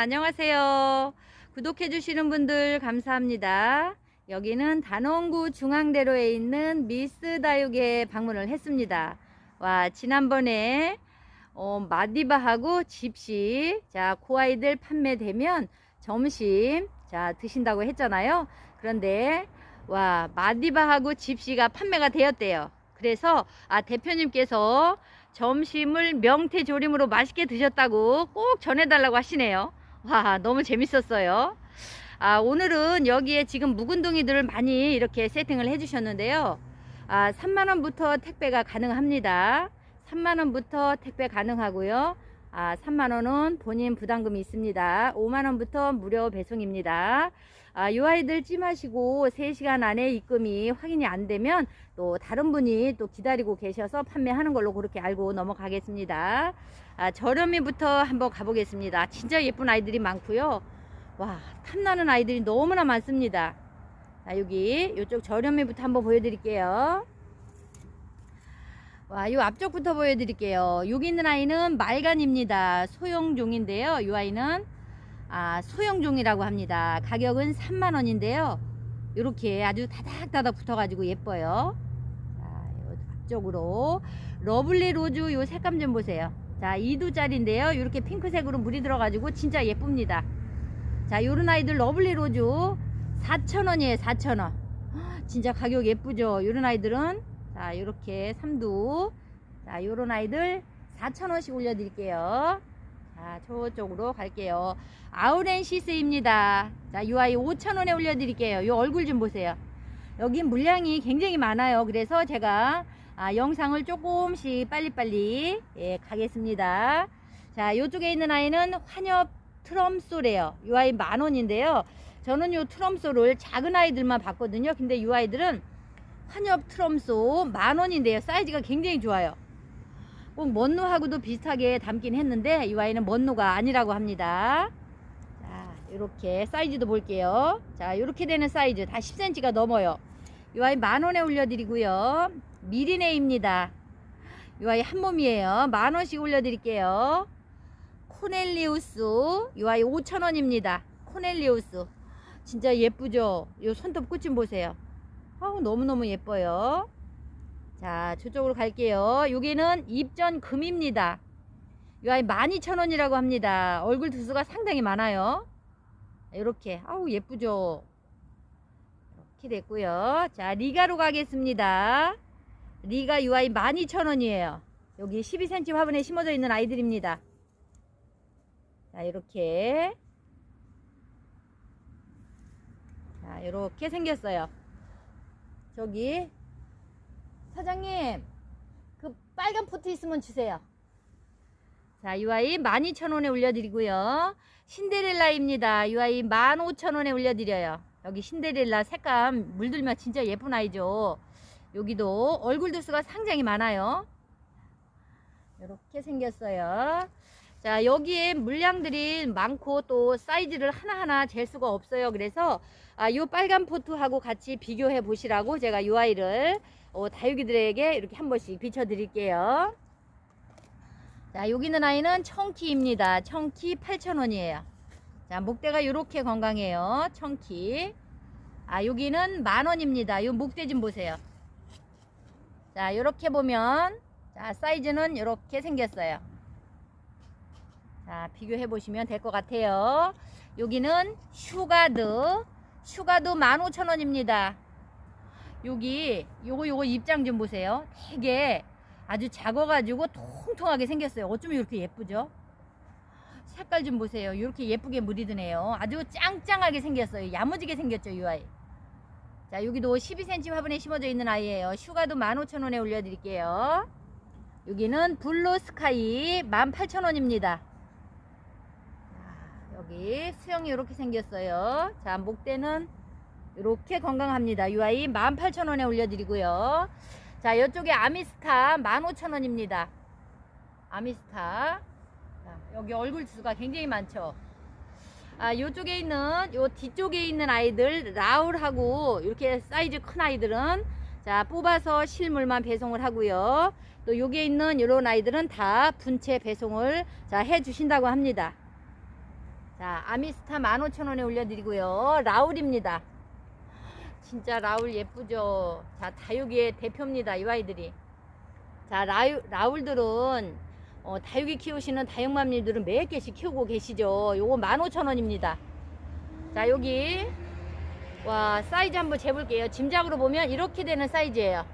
안녕하세요. 구독해 주시는 분들 감사합니다. 여기는 단원구 중앙대로에 있는 미스 다육에 방문을 했습니다. 와, 지난번에 어, 마디바하고 집시 자, 그 아이들 판매되면 점심 자, 드신다고 했잖아요. 그런데 와, 마디바하고 집시가 판매가 되었대요. 그래서 아, 대표님께서 점심을 명태조림으로 맛있게 드셨다고 꼭 전해달라고 하시네요. 와, 너무 재밌었어요. 아, 오늘은 여기에 지금 묵은둥이들을 많이 이렇게 세팅을 해주셨는데요. 아, 3만원부터 택배가 가능합니다. 3만원부터 택배 가능하고요. 아, 3만원은 본인 부담금이 있습니다. 5만원부터 무료 배송입니다. 아, 이 아이들 찜하시고 3시간 안에 입금이 확인이 안 되면 또 다른 분이 또 기다리고 계셔서 판매하는 걸로 그렇게 알고 넘어가겠습니다. 아, 저렴이부터 한번 가보겠습니다. 진짜 예쁜 아이들이 많고요. 와, 탐나는 아이들이 너무나 많습니다. 자, 여기 이쪽 저렴이부터 한번 보여드릴게요. 와, 요 앞쪽부터 보여드릴게요. 여기 있는 아이는 말간입니다. 소형종인데요. 이 아이는 아, 소형종이라고 합니다. 가격은 3만원인데요. 이렇게 아주 다닥다닥 붙어가지고 예뻐요. 자, 요 앞쪽으로 러블리 로즈 요 색감 좀 보세요. 자, 2두짜리인데요. 이렇게 핑크색으로 물이 들어가지고 진짜 예쁩니다. 자, 요런 아이들 러블리 로즈 4,000원이에요. 4,000원. 진짜 가격 예쁘죠? 요런 아이들은 자, 요렇게 3두. 자, 요런 아이들 4,000원씩 올려드릴게요. 자, 저쪽으로 갈게요. 아우렌시스입니다. 자, 요 아이 5,000원에 올려드릴게요. 요 얼굴 좀 보세요. 여기 물량이 굉장히 많아요. 그래서 제가 아, 영상을 조금씩 빨리빨리 예, 가겠습니다. 자, 요쪽에 있는 아이는 환엽 트럼소래요. 이 아이 만 원인데요. 저는 요 트럼소를 작은 아이들만 봤거든요. 근데 이 아이들은 환엽 트럼소 만 원인데요. 사이즈가 굉장히 좋아요. 꼭 먼노하고도 비슷하게 담긴 했는데 이 아이는 먼노가 아니라고 합니다. 자, 이렇게 사이즈도 볼게요. 자, 이렇게 되는 사이즈 다 10cm가 넘어요. 이 아이 만 원에 올려드리고요. 미리네입니다. 이 아이 한 몸이에요. 만 원씩 올려드릴게요. 코넬리우스 이 아이 5천 원입니다. 코넬리우스. 진짜 예쁘죠? 요 손톱 끝 좀 보세요. 아우 너무너무 예뻐요. 자 저쪽으로 갈게요. 여기는 입전 금입니다. 이 아이 12,000원이라고 합니다. 얼굴 두수가 상당히 많아요. 이렇게. 아우 예쁘죠? 이렇게 됐고요. 자 리가로 가겠습니다 리가 이 아이 12,000원이에요 여기 12cm 화분에 심어져 있는 아이들입니다 자, 이렇게. 자, 이렇게 생겼어요. 저기, 사장님, 그 빨간 포트 있으면 주세요. 자, 이 아이 12,000원에 올려드리고요. 신데렐라입니다. 이 아이 15,000원에 올려드려요. 여기 신데렐라 색감 물들면 진짜 예쁜 아이죠. 여기도 얼굴 두수가 상당히 많아요. 이렇게 생겼어요. 자 여기에 물량들이 많고 또 사이즈를 하나하나 잴 수가 없어요. 그래서 아, 요 빨간 포트하고 같이 비교해 보시라고 제가 요 아이를 어, 다육이들에게 이렇게 한 번씩 비춰 드릴게요. 자 여기 있는 아이는 청키입니다. 청키 8,000원이에요. 자 목대가 이렇게 건강해요. 청키. 아 여기는 만원입니다. 요 목대 좀 보세요 자 이렇게 보면 자 사이즈는 이렇게 생겼어요 자, 비교해 보시면 될 것 같아요. 여기는 슈가드. 슈가드 15,000원입니다. 여기 요거 요거 입장 좀 보세요. 되게 아주 작아 가지고 통통하게 생겼어요. 어쩌면 이렇게 예쁘죠? 색깔 좀 보세요. 이렇게 예쁘게 물이 드네요. 아주 짱짱하게 생겼어요. 야무지게 생겼죠, 이 아이. 자, 여기도 12cm 화분에 심어져 있는 아이예요. 슈가도 15,000원에 올려드릴게요. 여기는 블루 스카이 18,000원입니다. 여기 수영이 이렇게 생겼어요. 자, 목대는 이렇게 건강합니다. 이 아이 18,000원에 올려드리고요. 자, 이쪽에 아미스타 15,000원입니다. 아미스타. 자, 여기 얼굴 수가 굉장히 많죠. 아, 요쪽에 있는, 요 뒤쪽에 있는 아이들, 라울하고, 이렇게 사이즈 큰 아이들은, 자, 뽑아서 실물만 배송을 하고요. 또 여기에 있는 이런 아이들은 다 분체 배송을 자, 해 주신다고 합니다. 자, 아미스타 15,000원에 올려드리고요. 라울입니다. 진짜 라울 예쁘죠? 자, 다육이의 대표입니다. 이 아이들이. 자, 라유, 라울들은 어, 다육이 키우시는 다육맘님들은 몇 개씩 키우고 계시죠? 요거 15,000원입니다. 자, 여기 와, 사이즈 한번 재볼게요. 짐작으로 보면 이렇게 되는 사이즈예요.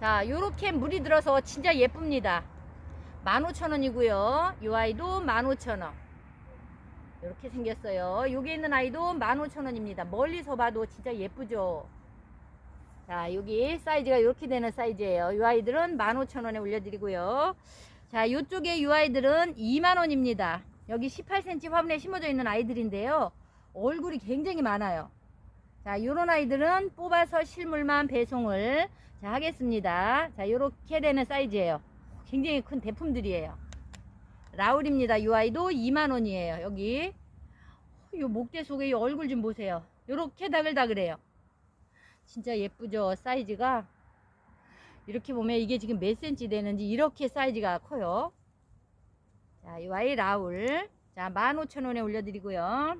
자, 요렇게 물이 들어서 진짜 예쁩니다. 15,000원이고요. 이 아이도 15,000원. 이렇게 생겼어요. 여기 있는 아이도 15,000원입니다. 멀리서 봐도 진짜 예쁘죠? 자, 여기 사이즈가 이렇게 되는 사이즈예요. 이 아이들은 15,000원에 올려드리고요. 자, 이쪽에 이 아이들은 2만원입니다. 여기 18cm 화분에 심어져 있는 아이들인데요. 얼굴이 굉장히 많아요. 자, 요런 아이들은 뽑아서 실물만 배송을 자, 하겠습니다. 자, 요렇게 되는 사이즈예요. 굉장히 큰 대품들이에요. 라울입니다. 이 아이도 2만원이에요. 여기. 요 목대 속에 이 얼굴 좀 보세요. 요렇게 다글다글해요. 진짜 예쁘죠? 사이즈가. 이렇게 보면 이게 지금 몇 센치 되는지 이렇게 사이즈가 커요. 자, 이 아이 라울. 자, 15,000원에 올려드리고요.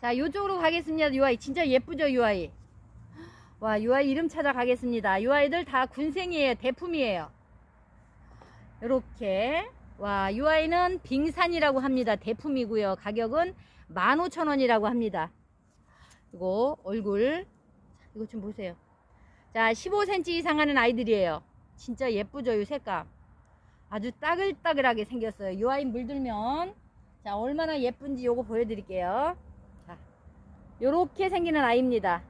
자, 요쪽으로 가겠습니다. 이 아이 진짜 예쁘죠? 이 아이. 와, 이 아이 이름 찾아가겠습니다. 이 아이들 다 군생이에요. 대품이에요. 요렇게. 와, 이 아이는 빙산이라고 합니다. 대품이고요. 가격은 15,000원이라고 합니다. 이거 얼굴. 이거 좀 보세요. 자, 15cm 이상 하는 아이들이에요. 진짜 예쁘죠? 이 색감. 아주 따글따글하게 생겼어요. 이 아이 물들면 자, 얼마나 예쁜지 요거 보여드릴게요. 자, 요렇게 생기는 아이입니다.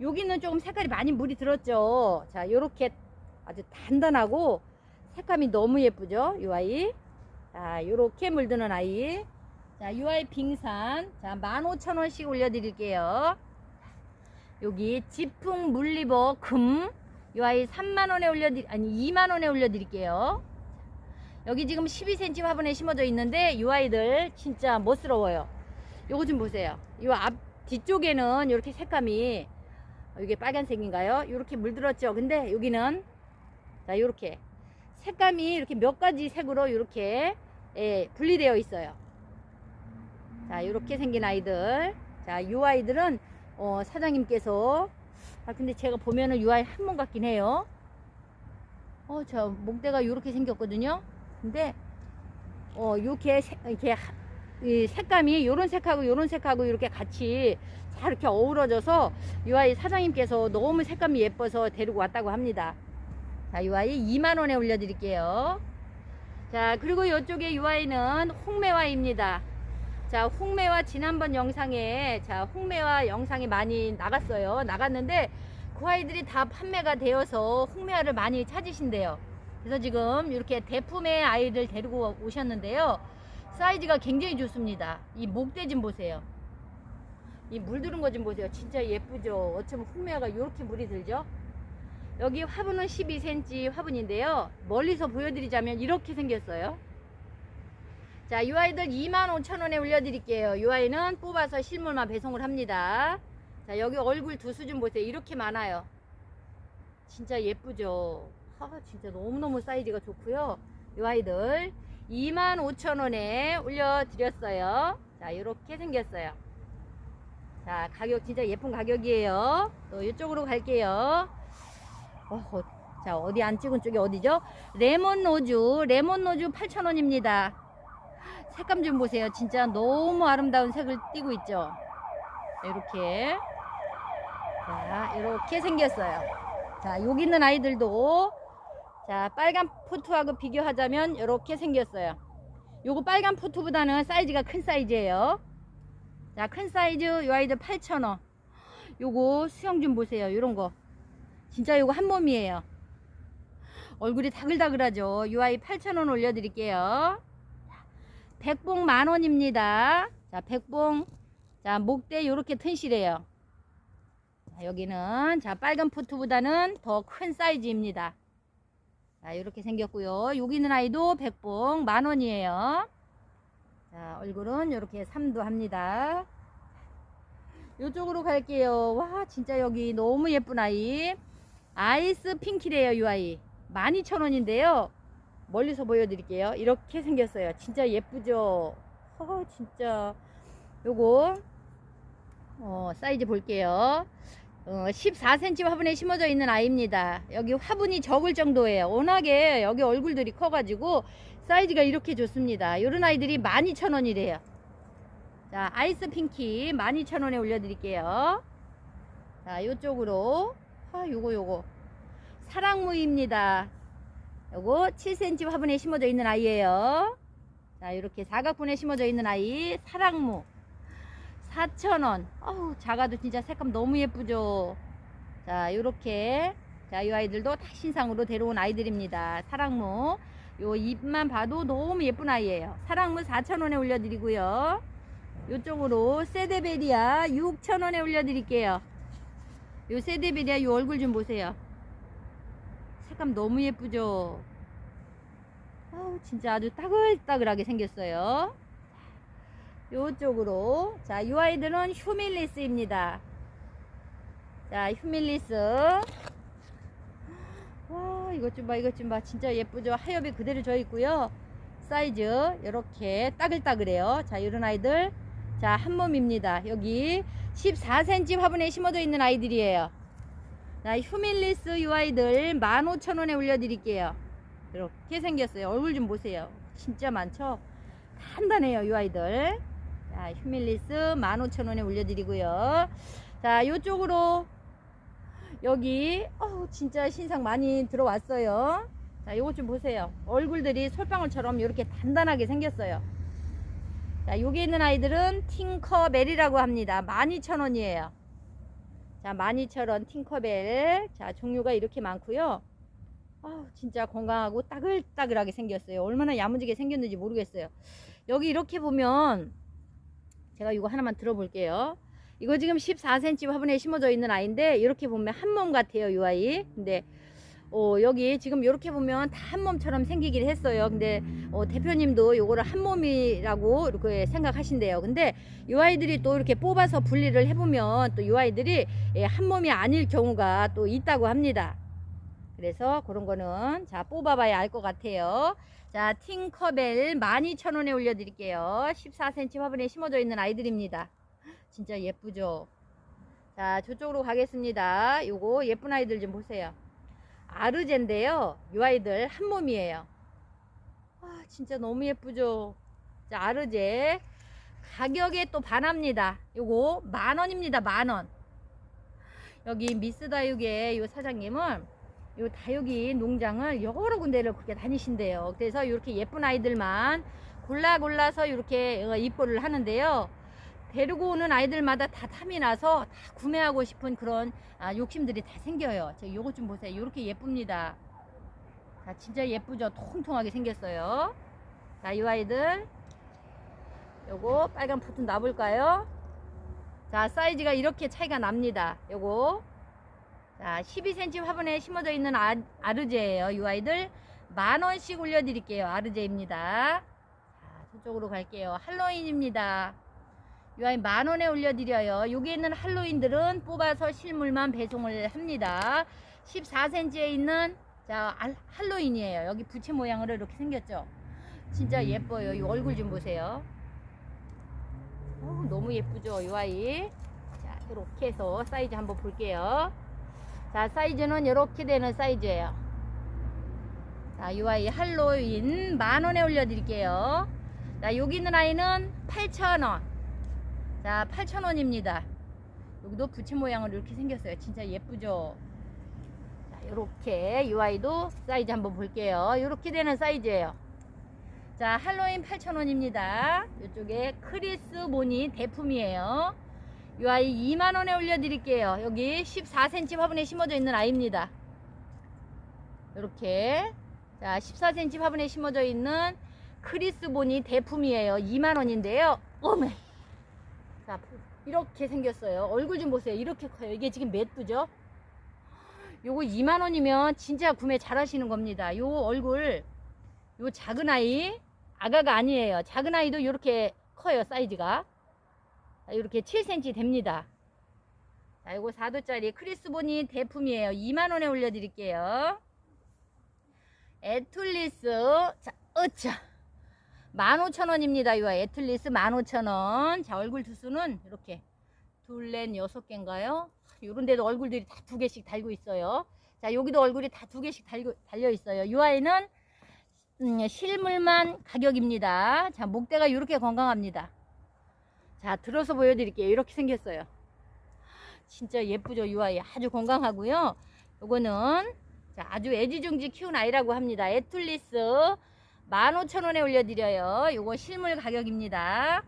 여기는 조금 색깔이 많이 물이 들었죠. 자, 요렇게 아주 단단하고 색감이 너무 예쁘죠. 이 아이. 자, 요렇게 물드는 아이. 자, 이 아이 빙산. 자, 15,000원씩 올려드릴게요. 여기 지풍 물리버 금. 이 아이 3만원에 올려드리, 아니 2만원에 올려드릴게요. 여기 지금 12cm 화분에 심어져 있는데 이 아이들 진짜 멋스러워요. 요거 좀 보세요. 이앞 뒤쪽에는 이렇게 색감이 이게 빨간색인가요? 이렇게 물들었죠. 근데 여기는 자 이렇게 색감이 이렇게 몇 가지 색으로 이렇게 예, 분리되어 있어요. 자 이렇게 생긴 아이들. 자이 아이들은 어, 사장님께서 아 근데 제가 보면은 이 아이 한번 같긴 해요. 어 저 목대가 이렇게 생겼거든요. 근데 어 색- 이렇게 하- 이 색감이 요런 색하고 요런 색하고 이렇게 같이 잘 이렇게 어우러져서 이 아이 사장님께서 너무 색감이 예뻐서 데리고 왔다고 합니다. 자, 이 아이 2만원에 올려드릴게요. 자, 그리고 이쪽에 이 아이는 홍매화입니다. 자, 홍매화 지난번 영상에, 자, 홍매화 영상이 많이 나갔어요. 나갔는데, 그 아이들이 다 판매가 되어서 홍매화를 많이 찾으신대요. 그래서 지금 이렇게 대품의 아이들 데리고 오셨는데요. 사이즈가 굉장히 좋습니다. 이 목대 좀 보세요. 이 물들은 거좀 보세요. 진짜 예쁘죠? 어쩌면 홍매화가 이렇게 물이 들죠? 여기 화분은 12cm 화분인데요. 멀리서 보여드리자면 이렇게 생겼어요. 자, 이 아이들 25,000원에 올려드릴게요. 이 아이는 뽑아서 실물만 배송을 합니다. 자, 여기 얼굴 두수 좀 보세요. 이렇게 많아요. 진짜 예쁘죠? 아, 진짜 너무너무 사이즈가 좋고요. 이 아이들 25,000원에 올려드렸어요. 자, 이렇게 생겼어요. 자, 가격 진짜 예쁜 가격이에요. 또 이쪽으로 갈게요. 어, 어, 자, 어디 안 찍은 쪽이 어디죠? 레몬 노즈, 레몬 노즈 8,000원입니다. 색감 좀 보세요. 진짜 너무 아름다운 색을 띠고 있죠? 이렇게. 자, 이렇게 생겼어요. 자, 여기 있는 아이들도 자, 빨간 포트하고 비교하자면 이렇게 생겼어요. 요거 빨간 포트보다는 사이즈가 큰 사이즈예요. 자, 큰 사이즈 요 아이들 8,000원. 요거 수영 좀 보세요. 요런 거. 진짜 요거 한 몸이에요. 얼굴이 다글다글하죠. 요 아이 8,000원 올려드릴게요. 백봉 만원입니다. 자, 백봉. 자, 목대 요렇게 튼실해요. 자, 여기는 자, 빨간 포트보다는 더 큰 사이즈입니다. 자, 이렇게 생겼고요. 여기 있는 아이도 백봉 만원이에요. 자, 얼굴은 이렇게 삼도 합니다. 이쪽으로 갈게요. 와, 진짜 여기 너무 예쁜 아이. 아이스 핑키래요, 이 아이. 12,000원인데요. 멀리서 보여드릴게요. 이렇게 생겼어요. 진짜 예쁘죠? 허, 진짜. 요거, 어, 사이즈 볼게요. 어, 14cm 화분에 심어져 있는 아이입니다. 여기 화분이 적을 정도예요. 워낙에 여기 얼굴들이 커가지고 사이즈가 이렇게 좋습니다. 이런 아이들이 12,000원이래요. 자, 아이스 핑키 12,000원에 올려드릴게요. 자, 요쪽으로. 아, 요거, 요거. 사랑무입니다. 요거 7cm 화분에 심어져 있는 아이예요. 자, 이렇게 사각분에 심어져 있는 아이 사랑무 4,000원. 어우, 작아도 진짜 색감 너무 예쁘죠. 자, 요렇게 자, 이 아이들도 다 신상으로 데려온 아이들입니다. 사랑무. 요 잎만 봐도 너무 예쁜 아이예요. 사랑무 4,000원에 올려드리고요. 요쪽으로 세데베리아 6,000원에 올려드릴게요. 요 세데베리아 요 얼굴 좀 보세요. 색감 너무 예쁘죠? 아우, 진짜 아주 따글따글하게 생겼어요. 요쪽으로. 자, 이 아이들은 휴밀리스입니다. 자, 휴밀리스. 와, 이것 좀 봐, 이것 좀 봐. 진짜 예쁘죠? 하엽이 그대로 져 있고요. 사이즈, 이렇게 따글따글해요. 자, 이런 아이들. 자, 한 몸입니다. 여기 14cm 화분에 심어져 있는 아이들이에요. 자, 휴밀리스 이 아이들 15,000원에 올려드릴게요. 이렇게 생겼어요. 얼굴 좀 보세요. 진짜 많죠? 단단해요, 이 아이들. 자, 휴밀리스 15,000원에 올려드리고요. 자, 요쪽으로 여기 어우, 진짜 신상 많이 들어왔어요. 자, 요것 좀 보세요. 얼굴들이 솔방울처럼 이렇게 단단하게 생겼어요. 자, 여기 있는 아이들은 팅커벨이라고 합니다. 12,000원이에요. 자, 12,000원 팅커벨. 자, 종류가 이렇게 많고요. 아, 진짜 건강하고 따글따글하게 생겼어요. 얼마나 야무지게 생겼는지 모르겠어요. 여기 이렇게 보면 제가 이거 하나만 들어볼게요. 이거 지금 14cm 화분에 심어져 있는 아이인데 이렇게 보면 한 몸 같아요, 이 아이. 근데 어, 여기 지금 이렇게 보면 다 한 몸처럼 생기긴 했어요. 근데 어, 대표님도 요거를 한 몸이라고 이렇게 생각하신대요. 근데 이 아이들이 또 이렇게 뽑아서 분리를 해보면 또 이 아이들이 예, 한 몸이 아닐 경우가 또 있다고 합니다. 그래서 그런 거는 자 뽑아봐야 알 것 같아요. 자 팅커벨 12,000원에 올려드릴게요. 14cm 화분에 심어져 있는 아이들입니다. 진짜 예쁘죠? 자 저쪽으로 가겠습니다. 요거 예쁜 아이들 좀 보세요. 아르제인데요. 이 아이들 한 몸이에요. 아 진짜 너무 예쁘죠? 자 아르제 가격에 또 반합니다. 요거 만 원입니다. 만 원. 여기 미스 다육의 요 사장님은 요 다육이 농장을 여러 군데를 그렇게 다니신대요. 그래서 이렇게 예쁜 아이들만 골라 골라서 이렇게 어, 입고를 하는데요. 데리고 오는 아이들마다 다 탐이 나서 다 구매하고 싶은 그런 아, 욕심들이 다 생겨요. 저 요거 좀 보세요. 이렇게 예쁩니다. 자, 진짜 예쁘죠? 통통하게 생겼어요. 자, 이 아이들. 요거 빨간 버튼 놔볼까요? 자, 사이즈가 이렇게 차이가 납니다. 요거. 자, 12cm 화분에 심어져 있는 아, 아르제예요. 이 아이들 만 원씩 올려드릴게요. 아르제입니다. 자, 저쪽으로 갈게요. 할로윈입니다. 이 아이 만 원에 올려드려요. 여기 있는 할로윈들은 뽑아서 실물만 배송을 합니다. 14cm에 있는 자 알- 할로윈이에요. 여기 부채 모양으로 이렇게 생겼죠. 진짜 예뻐요. 이 얼굴 좀 보세요. 어우, 너무 예쁘죠, 이 아이. 자, 이렇게 해서 사이즈 한번 볼게요. 자, 사이즈는 이렇게 되는 사이즈예요. 자, 이 아이 할로윈 만 원에 올려드릴게요. 자, 여기 있는 아이는 8,000원. 자, 8,000원입니다. 여기도 부채 모양으로 이렇게 생겼어요. 진짜 예쁘죠? 자, 이렇게 이 아이도 사이즈 한번 볼게요. 이렇게 되는 사이즈예요. 자, 할로윈 8,000원입니다. 이쪽에 크리스 모니 대품이에요. 이 아이 2만원에 올려드릴게요. 여기 14cm 화분에 심어져 있는 아이입니다. 이렇게. 자, 14cm 화분에 심어져 있는 크리스 보니 대품이에요. 2만원인데요. 어메. 자, 이렇게 생겼어요. 얼굴 좀 보세요. 이렇게 커요. 이게 지금 몇 두죠? 요거 2만원이면 진짜 구매 잘 하시는 겁니다. 요 얼굴, 요 작은 아이, 아가가 아니에요. 작은 아이도 이렇게 커요. 사이즈가. 이렇게 7cm 됩니다. 자, 요거 4도짜리 크리스보니 대품이에요. 2만원에 올려드릴게요. 에툴리스 자 어차 15,000원입니다. 이 아이 에툴리스 15,000원. 자 얼굴 투수는 이렇게 둘 넷 여섯 개인가요? 요런 데도 얼굴들이 다 두 개씩 달고 있어요. 자 여기도 얼굴이 다 두 개씩 달고, 달려 있어요. 이 아이는 음, 실물만 가격입니다. 자 목대가 이렇게 건강합니다. 자 들어서 보여드릴게요. 이렇게 생겼어요. 진짜 예쁘죠 이 아이. 아주 건강하고요. 요거는 자, 아주 애지중지 키운 아이라고 합니다. 에툴리스 15,000원에 올려드려요 요거 실물 가격입니다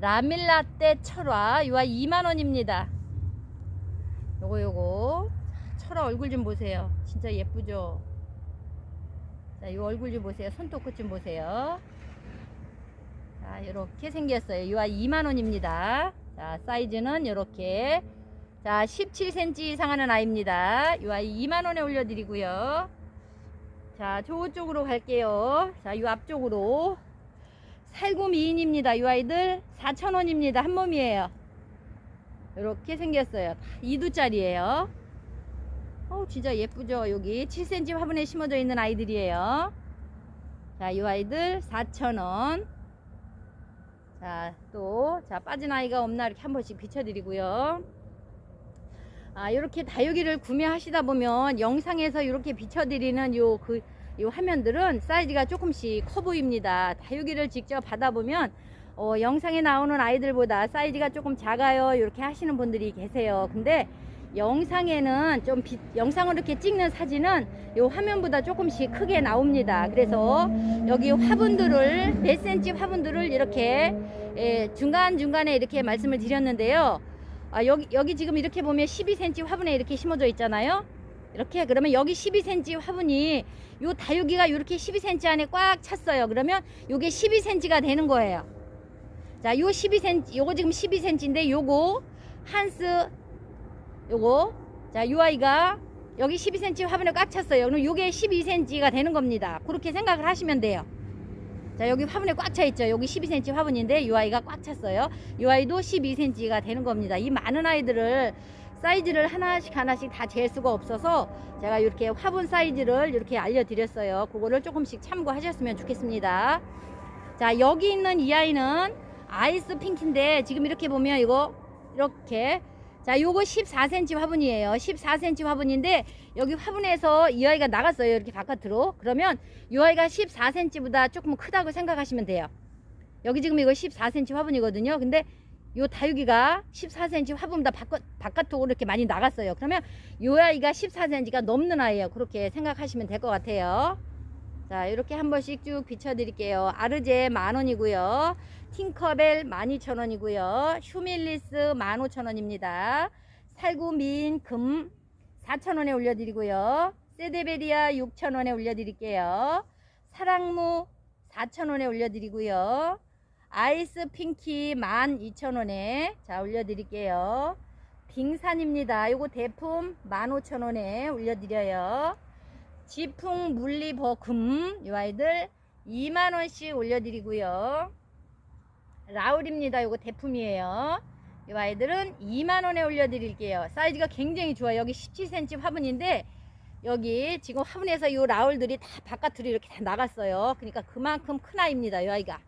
라밀라떼 철화 이 아이 2만원입니다 요거 요거 철화 얼굴 좀 보세요 진짜 예쁘죠 자, 이 얼굴 좀 보세요. 손톱끝 좀 보세요. 자, 이렇게 생겼어요. 이 아이 2만원입니다. 자, 사이즈는 이렇게. 자, 17cm 이상 하는 아이입니다. 이 아이 2만원에 올려드리고요. 자, 저쪽으로 갈게요. 자, 이 앞쪽으로. 살구 미인입니다. 이 아이들 4,000원입니다. 한 몸이에요. 이렇게 생겼어요. 2두짜리예요. 어 진짜 예쁘죠 여기 7cm 화분에 심어져 있는 아이들이에요 자이 아이들 4,000원 자 또 자 빠진 아이가 없나 이렇게 한 번씩 비춰드리고요 아 이렇게 다육이를 구매하시다 보면 영상에서 이렇게 비춰드리는 요 그 요 화면들은 사이즈가 조금씩 커 보입니다 다육이를 직접 받아보면 어, 영상에 나오는 아이들보다 사이즈가 조금 작아요 이렇게 하시는 분들이 계세요 근데 영상에는 좀 비, 영상을 이렇게 찍는 사진은 이 화면보다 조금씩 크게 나옵니다. 그래서 여기 화분들을 몇 센치 화분들을 이렇게 예, 중간 중간에 이렇게 말씀을 드렸는데요. 아, 여기 여기 지금 이렇게 보면 12cm 화분에 이렇게 심어져 있잖아요. 이렇게 그러면 여기 12cm 화분이 요 다육이가 이렇게 12cm 안에 꽉 찼어요. 그러면 요게 12cm가 되는 거예요. 자, 요 12cm, 요거 지금 12cm인데 요거 한스 요거 자 요 아이가 여기 12cm 화분에 꽉 찼어요 그럼 요게 12cm가 되는 겁니다 그렇게 생각을 하시면 돼요 자 여기 화분에 꽉 차 있죠. 여기 12cm 화분인데 요 아이가 꽉 찼어요. 요 아이도 12cm가 되는 겁니다. 이 많은 아이들을 사이즈를 하나씩 하나씩 다 잴 수가 없어서 제가 이렇게 화분 사이즈를 이렇게 알려드렸어요. 그거를 조금씩 참고하셨으면 좋겠습니다. 자 여기 있는 이 아이는 아이스 핑크인데 지금 이렇게 보면 이거 이렇게 자, 요거 14cm 화분이에요. 14cm 화분인데 여기 화분에서 이 아이가 나갔어요. 이렇게 바깥으로. 그러면 이 아이가 14cm보다 조금 크다고 생각하시면 돼요. 여기 지금 이거 14cm 화분이거든요. 근데 요 다육이가 14cm 화분보다 바깥, 바깥으로 이렇게 많이 나갔어요. 그러면 요 아이가 14cm가 넘는 아이예요. 그렇게 생각하시면 될 것 같아요. 자, 이렇게 한 번씩 쭉 비춰드릴게요. 아르제 만 원이고요. 팅커벨 12,000원이고요. 휴밀리스 15,000원입니다. 살구민 금 4,000원에 올려드리고요. 세데베리아 6,000원에 올려드릴게요. 사랑무 4,000원에 올려드리고요. 아이스 핑키 12,000원에 자 올려드릴게요. 빙산입니다. 요거 대품 15,000원에 올려드려요. 지풍 물리버금 이 아이들 2만원씩 올려드리고요. 라울입니다. 요거 대품이에요. 이 아이들은 2만원에 올려드릴게요. 사이즈가 굉장히 좋아요. 여기 17cm 화분인데 여기 지금 화분에서 이 라울들이 다 바깥으로 이렇게 다 나갔어요. 그러니까 그만큼 큰 아이입니다. 이 아이가.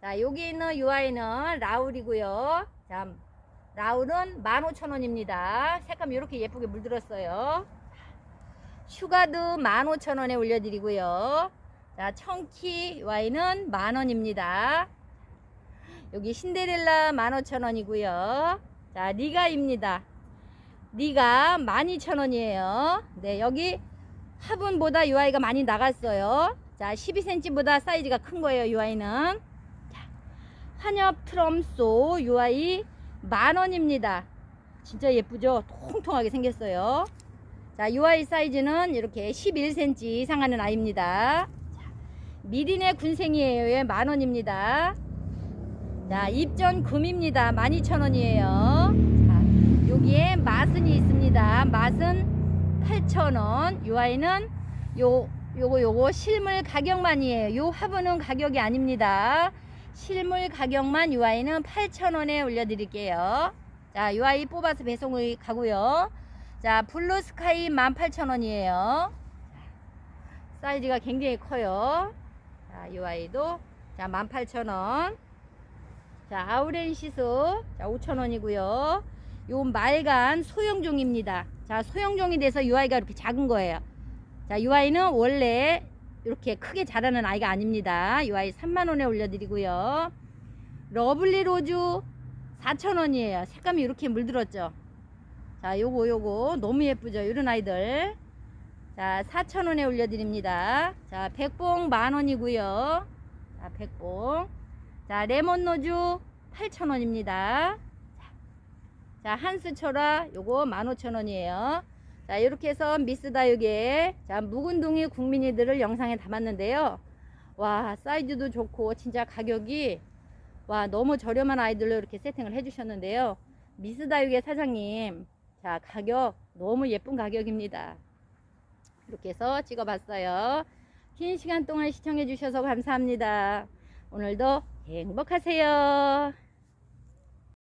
자, 여기 있는 이 아이는 라울이고요. 자, 라울은 15,000원입니다. 색감 이렇게 예쁘게 물들었어요. 슈가드 15,000원에 올려드리고요. 자, 청키 와인은 만원입니다. 여기 신데렐라 15,000원이고요. 자, 리가입니다. 리가 12,000원이에요. 네, 여기 화분보다 이 아이가 많이 나갔어요. 자, 12cm보다 사이즈가 큰 거예요, 이 아이는. 자, 환엽 트럼소 이 아이 만원입니다. 진짜 예쁘죠? 통통하게 생겼어요. 자, 이 아이 사이즈는 이렇게 11cm 이상 하는 아이입니다. 자, 미린의 군생이에요. 예, 만원입니다. 자, 입전 금입니다. 12,000원이에요. 자, 여기에 마순이 있습니다. 마순 8,000원. 이 아이는 요, 요거, 요거 실물 가격만이에요. 요 화분은 가격이 아닙니다. 실물 가격만 이 아이는 8,000원에 올려 드릴게요. 자, 이 아이 뽑아서 배송을 가고요. 자, 블루 스카이 18,000원이에요. 사이즈가 굉장히 커요. 자, 이 아이도 자, 18,000원. 자, 아우렌 시소 자, 5,000원이고요. 요 말간 소형종입니다. 자, 소형종이 돼서 이 아이가 이렇게 작은 거예요. 자, 이 아이는 원래 이렇게 크게 자라는 아이가 아닙니다. 이 아이 3만 원에 올려드리고요. 러블리 로즈 4,000원이에요. 색감이 이렇게 물들었죠. 자, 요거 요거 너무 예쁘죠. 이런 아이들. 자, 4,000원에 올려드립니다. 자, 백봉 만원이고요. 자, 백봉. 자, 레몬 노즈 8,000원입니다. 자, 한수철화 요거 15,000원이에요. 자, 이렇게 해서 미스 다육의 자, 묵은둥이 국민이들을 영상에 담았는데요. 와, 사이즈도 좋고 진짜 가격이 와, 너무 저렴한 아이들로 이렇게 세팅을 해 주셨는데요. 미스 다육의 사장님. 자, 가격 너무 예쁜 가격입니다. 이렇게 해서 찍어 봤어요. 긴 시간 동안 시청해 주셔서 감사합니다. 오늘도 행복하세요.